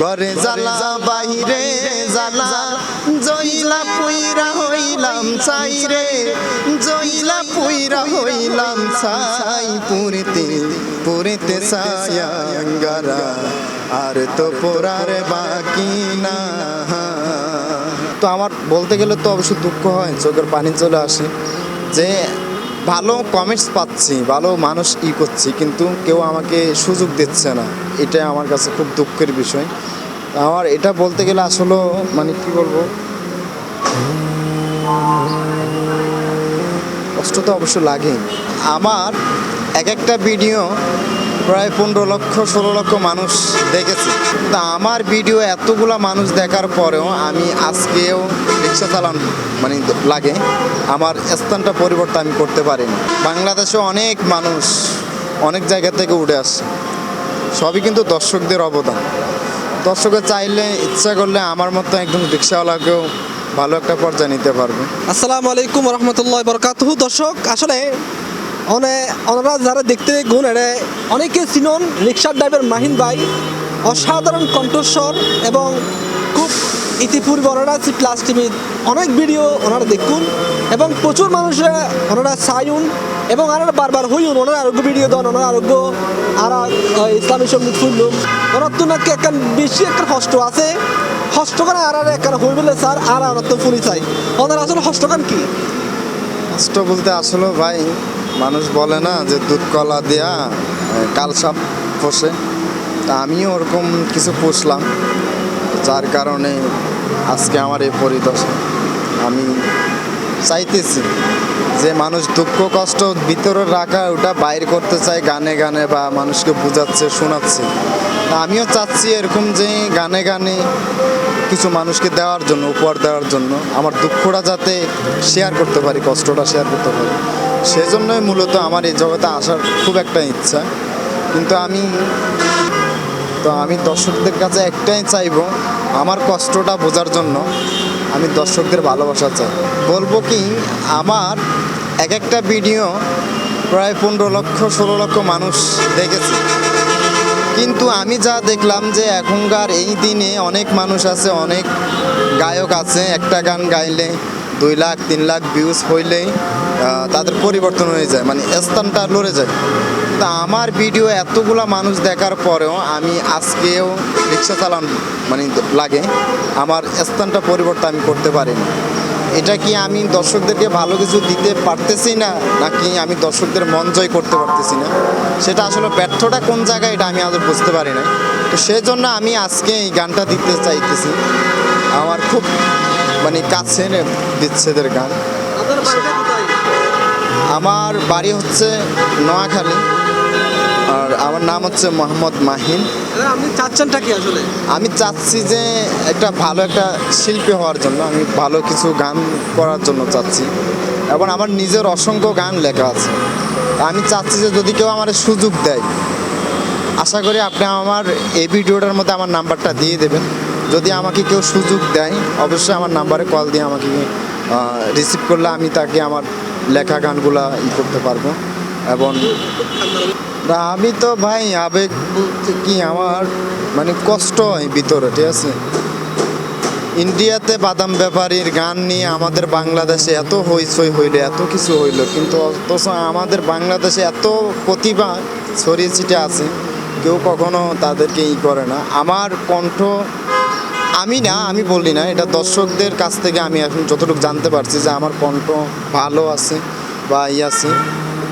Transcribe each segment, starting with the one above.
ঘরে জ্বালা বাহিরে জ্বালা। জইলা পুইরা হইলাম চাই রে জইলা পুইরা হইলাম চাই পুরিতে। পুরিতে সায়াঙ্গারা আর তো পোড়ার বাকি না। তো আমার বলতে গেলে তো অবশ্যই দুঃখ হয়, চোখের পানি চলে আসে। যে ভালো কমেন্টস পাচ্ছি, ভালো মানুষ ই করছি, কিন্তু কেউ আমাকে সুযোগ দিচ্ছে না। এটা আমার কাছে খুব দুঃখের বিষয়। আমার এটা বলতে গেলে আসলে মানে কি বলব? কষ্ট তো অবশ্য লাগে আমার এক একটা ভিডিও প্রায় পনেরো লক্ষ, ষোলো লক্ষ মানুষ দেখেছে। তা আমার ভিডিও এতগুলা মানুষ দেখার পরেও আমি আজকেও রিক্সা চালান মানে লাগে। আমার স্থানটা পরিবর্তন আমি করতে পারিনি। বাংলাদেশে অনেক মানুষ অনেক জায়গা থেকে উঠে আসছে। সবই কিন্তু দর্শকদের অবদান। দর্শকের চাইলে ইচ্ছা করলে আমার মতো একজন রিক্সাওয়ালাকেও ভালো একটা পর্যায়ে নিতে পারবে। আসসালামু আলাইকুম রহমতুল্লাহ বরকাতুহু। দর্শক, আসলে অনে ওনারা যারা দেখতে গুণ এড়ে, অনেকে চিনন রিক্সার ড্রাইভার মাহিন ভাই, অসাধারণ কণ্ঠস্বর এবং খুব ইতিপূর্বে ওনারা প্লাস টিভির অনেক ভিডিও ওনারা দেখুন এবং প্রচুর মানুষরা ওনারা চাইুন এবং ওনারা বারবার হইউন ওনারা আরোগ্য ভিডিও দেন ওনার আরোগ্য আর ইসলামী সংগীত শুনলুম। ওনার তো নাকি একটা বেশি একটা কষ্ট আছে। হস্তকান আর আর একটা হই বলে স্যার, আর আর তো ফুলি চাই। ওনার আসলে হস্তকান কি? কষ্ট বলতে আসলে ভাই মানুষ বলে না যে দুধ কলা দেয়া আহ, কাল সাপ পোষে। তা আমিও ওরকম কিছু পুষলাম যার কারণে আজকে আমার এই পরিদশা। আমি চাইতেছি যে মানুষ দুঃখ কষ্ট ভিতরে রাখা ওটা বাইর করতে চায় গানে গানে বা মানুষকে বোঝাচ্ছে শোনাচ্ছে। আমিও চাচ্ছি এরকম যে গানে গানে কিছু মানুষকে দেওয়ার জন্য উপহার দেওয়ার জন্য। আমার দুঃখটা যাতে শেয়ার করতে পারি কষ্টটা শেয়ার করতে পারি। সেজন্যই মূলত আমার এই জগতে আসার খুব একটা ইচ্ছা। কিন্তু আমি, তো আমি দর্শকদের কাছে একটাই চাইব আমার কষ্টটা বোঝার জন্য আমি দর্শকদের ভালোবাসা চাই। বলব কি, আমার এক একটা ভিডিও প্রায় পনেরো লক্ষ, ষোলো লক্ষ মানুষ দেখেছে। কিন্তু আমি যা দেখলাম যে এখনকার এই দিনে অনেক মানুষ আছে, অনেক গায়ক আছে, একটা গান গাইলে দুই লাখ, তিন লাখ ভিউজ হইলেই তাদের পরিবর্তন হয়ে যায় মানে স্থানটা লড়ে যায়। তা আমার ভিডিও এতগুলা মানুষ দেখার পরেও আমি আজকেও রিক্সা চালান মানে লাগে, আমার স্থানটা পরিবর্তন আমি করতে পারিনি। এটা কি আমি দর্শকদেরকে ভালো কিছু দিতে পারতেছি না, নাকি আমি দর্শকদের মন জয় করতে পারতেছি না? সেটা আসলে ব্যর্থটা কোন জায়গায়, এটা আমি আদৌ বুঝতে পারি না তো সেই জন্য আমি আজকে এই গানটা দিতে চাইতেছি। আমার খুব মানে কাছে বিচ্ছেদের গান আপনার বাড়িটা কোথায় আমার বাড়ি হচ্ছে নোয়াখালী আর আমার নাম হচ্ছে মোহাম্মদ মাহিন। আপনি চাচ্ছেনটা কি আসলে? আমি চাচ্ছি যে একটা ভালো একটা শিল্পী হওয়ার জন্য আমি ভালো কিছু গান করার জন্য চাচ্ছি। এবং আমার নিজের অসংখ্য গান লেখা আছে। আমি চাচ্ছি যে যদি কেউ আমার সুযোগ দেয় আশা করি আপনি আমার এই ভিডিওটার মধ্যে আমার নাম্বারটা দিয়ে দেবেন। যদি আমাকে কেউ সুযোগ দেয়, অবশ্যই আমার নাম্বারে কল দিয়ে আমাকে রিসিভ করলে আমি তাকে আমার লেখা গানগুলা ই করতে পারব। এবং আমি তো ভাই আবেগ বলতে কি আমার মানে কষ্ট হয় ভিতরে, ঠিক আছে? ইন্ডিয়াতে বাদাম ব্যাপারীর গান নিয়ে আমাদের বাংলাদেশে এত হইচই হইল, এত কিছু হইল, কিন্তু অথচ আমাদের বাংলাদেশে এত প্রতিভা ছড়িয়ে ছিটে আছে, কেউ কখনো তাদেরকে ই করে না। আমার কণ্ঠ আমি না, আমি বলি না, এটা দর্শকদের কাছ থেকে আমি এখন যতটুকু জানতে পারছি যে আমার কণ্ঠ ভালো আছে বা ই আছে।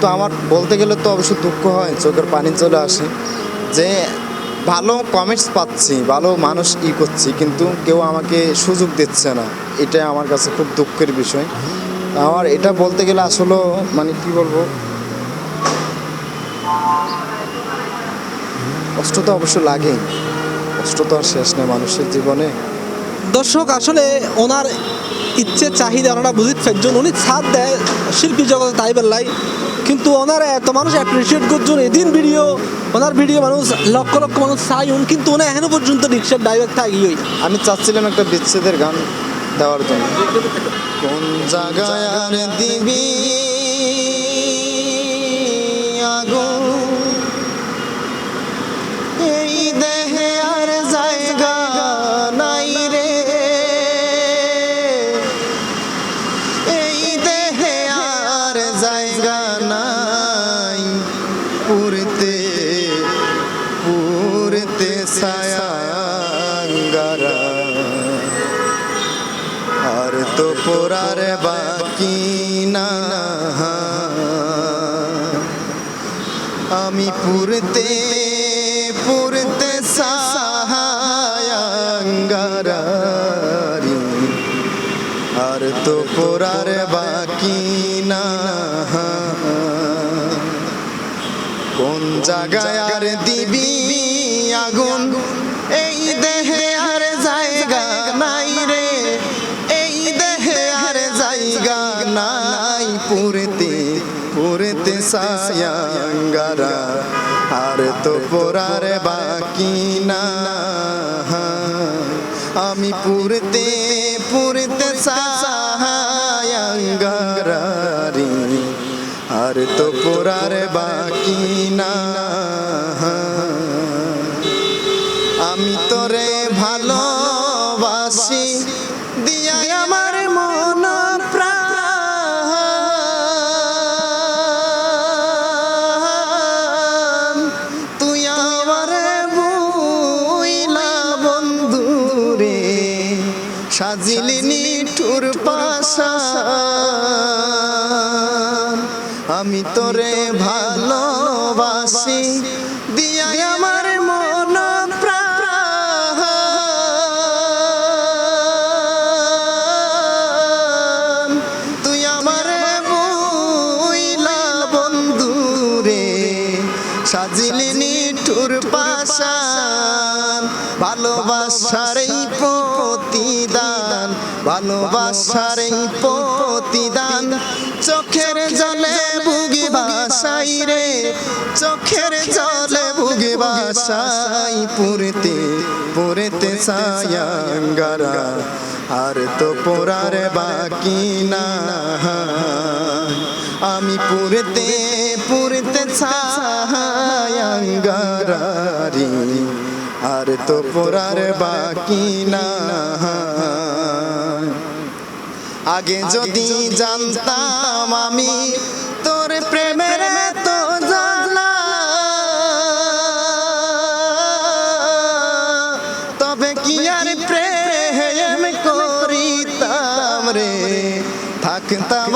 তো আমার বলতে গেলে তো অবশ্যই দুঃখ হয়, চোখের পানি চলে আসে যে ভালো কমেন্টস পাচ্ছি, ভালো মানুষ ই করছি, কিন্তু কেউ আমাকে সুযোগ দিচ্ছে না। এটাই আমার কাছে খুব দুঃখের বিষয়। আমার এটা বলতে গেলে আসলে মানে কি বলব? কষ্ট তো অবশ্য লাগে কষ্ট তো আর শেষ নেই মানুষের জীবনে। দর্শক আসলে ওনার ইচ্ছে চাহিদা ওনারা বুঝিত ফেকজন উনি ছাদ দেয় শিল্পী জগতে তাই বেল্লাই কিন্তু ওনার এত মানুষ অ্যাপ্রিসিয়েট করছেন এদিন ভিডিও ওনার ভিডিও মানুষ লক্ষ লক্ষ মানুষ চাইুন কিন্তু উনি এখনও পর্যন্ত রিক্সার ড্রাইভার থাকিই আমি চাচ্ছিলাম একটা বিচ্ছেদের গান দেওয়ার জন্য। কোন জায়গায় দিবি? পোড়ার বাকি না আমি পুরতে পুরতে সাহায়াঙ্গারি আর তো পোড়ার বাকি না কোন জায়গায় আর দিবি নাই পুরতে পুরতে সায়াঙ্গারা। আর তো পোড়ার বাকি না। আমি পুরতে পুরতে সায়াঙ্গারি আর তো পোড়ার বাকি না। আমি তোরে ভালোবাসি। আমি তোরে ভালোবাসি। নিঠুর পাশান ভালোবাসার প্রতিদান ভালোবাসার প্রতিদান। চোখের জলে বুগি বাসাই রে, চোখের জলে বুগি বাসাই। পুরতে পুরতে সায়াঙ্গারা আর তো পোড়ার বাকি না। আমি পুরতে পুরতে ছায়াঙ্গারি আর তো পোড়ার বাকি না আগে যদি জানতাম আমি তোর প্রেমের তো জানা তবে কি আর প্রেম করিতাম রে? থাকতাম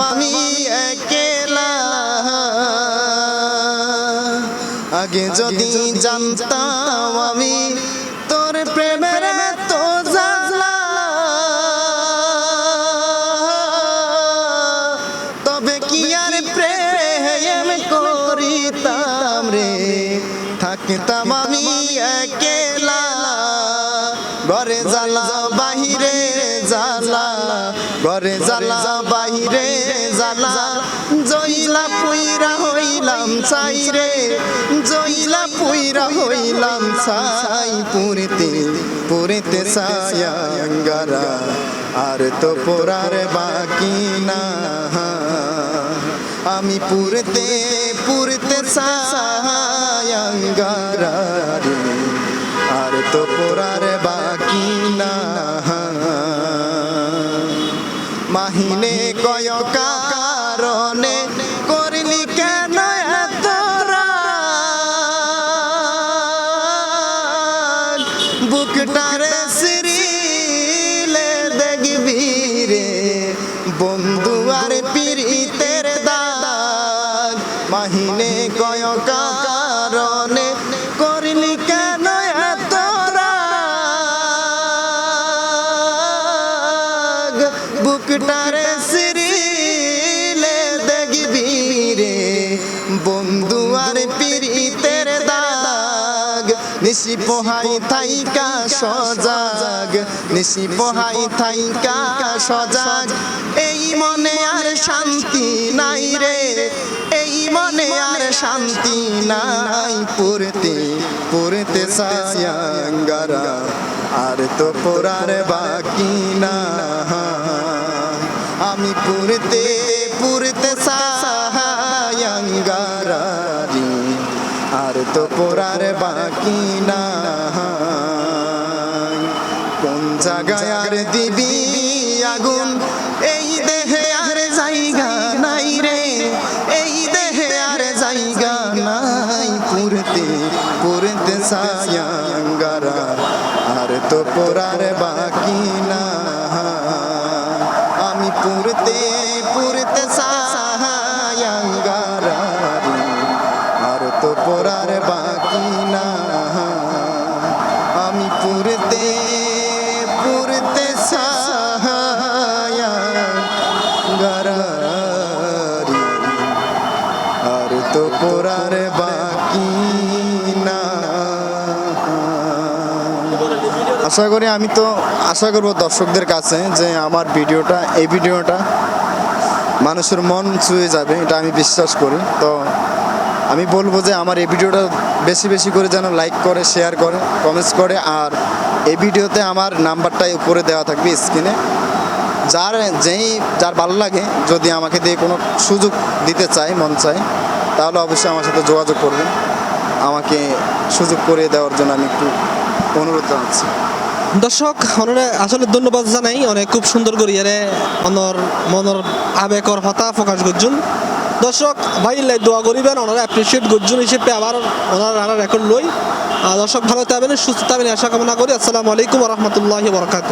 আগে যদি জানতাম আমি তোর প্রেমের তো তবে কি আর প্রেম করিতাম রে? থাকতাম হইলাম চাই রে জইলা পুইরা হইলাম চাই পুরিতে পুরিতে সায়াঙ্গারা আর তো পোড়ার বাকি না। আমি পুরতে পুরতে সায়াঙ্গারা আর তো পোড়ার বাকি না। মাহিনে কয় কারণে পোহাই থাইকা সজাগ নিশি পোহাই থাইকা সজাগ। এই মনে আর শান্তি নাই রে, এই মনে আর শান্তি নাই। পড়তে পড়তে সায়াঙ্গারা আর তো পড়ার বাকি না আমি পুরতে পুরতে সাহায়াঙ্গারি আর তো পড়ার বাকি তো পোড়ার বাকি না। আমি পুরতে পুরতে সাহায়াঙ্গারি আর তো পোড়ার বাকি না। আমি পুরতে পুরতে সাহায়াঙ্গারি আর তো পোড়ার বাকি আশা করি আমি তো আশা করব দর্শকদের কাছে যে আমার ভিডিওটা, এই ভিডিওটা মানুষের মন ছুঁয়ে যাবে, এটা আমি বিশ্বাস করি। তো আমি বলব যে আমার এই ভিডিওটা বেশি বেশি করে যেন লাইক করে শেয়ার করে কমেন্টস করে, আর এই ভিডিওতে আমার নাম্বারটাই উপরে দেওয়া থাকবে স্ক্রিনে যার যেই, যার ভালো লাগে, যদি আমাকে দিয়ে কোনো সুযোগ দিতে চায়, মন চায়, তাহলে অবশ্যই আমার সাথে যোগাযোগ করবেন। আমাকে সুযোগ করে দেওয়ার জন্য আমি একটু অনুরোধ জানাচ্ছি। দর্শক অনরে আসলে ধন্যবাদ জানাই। অনেক খুব সুন্দর করি এরে অনর মনর আবেগর হতা প্রকাশ করছুন। দর্শক ভাই দোয়া করিবেন ওনারা অ্যাপ্রিসিয়েট করছুন হিসেবে আবার ওনার রেকর্ড লই। দর্শক, ভালো থাকবেন, সুস্থ থাকবেন, আশা কামনা করি। আসসালামু আলাইকুম রহমতুল্লাহ বরকাত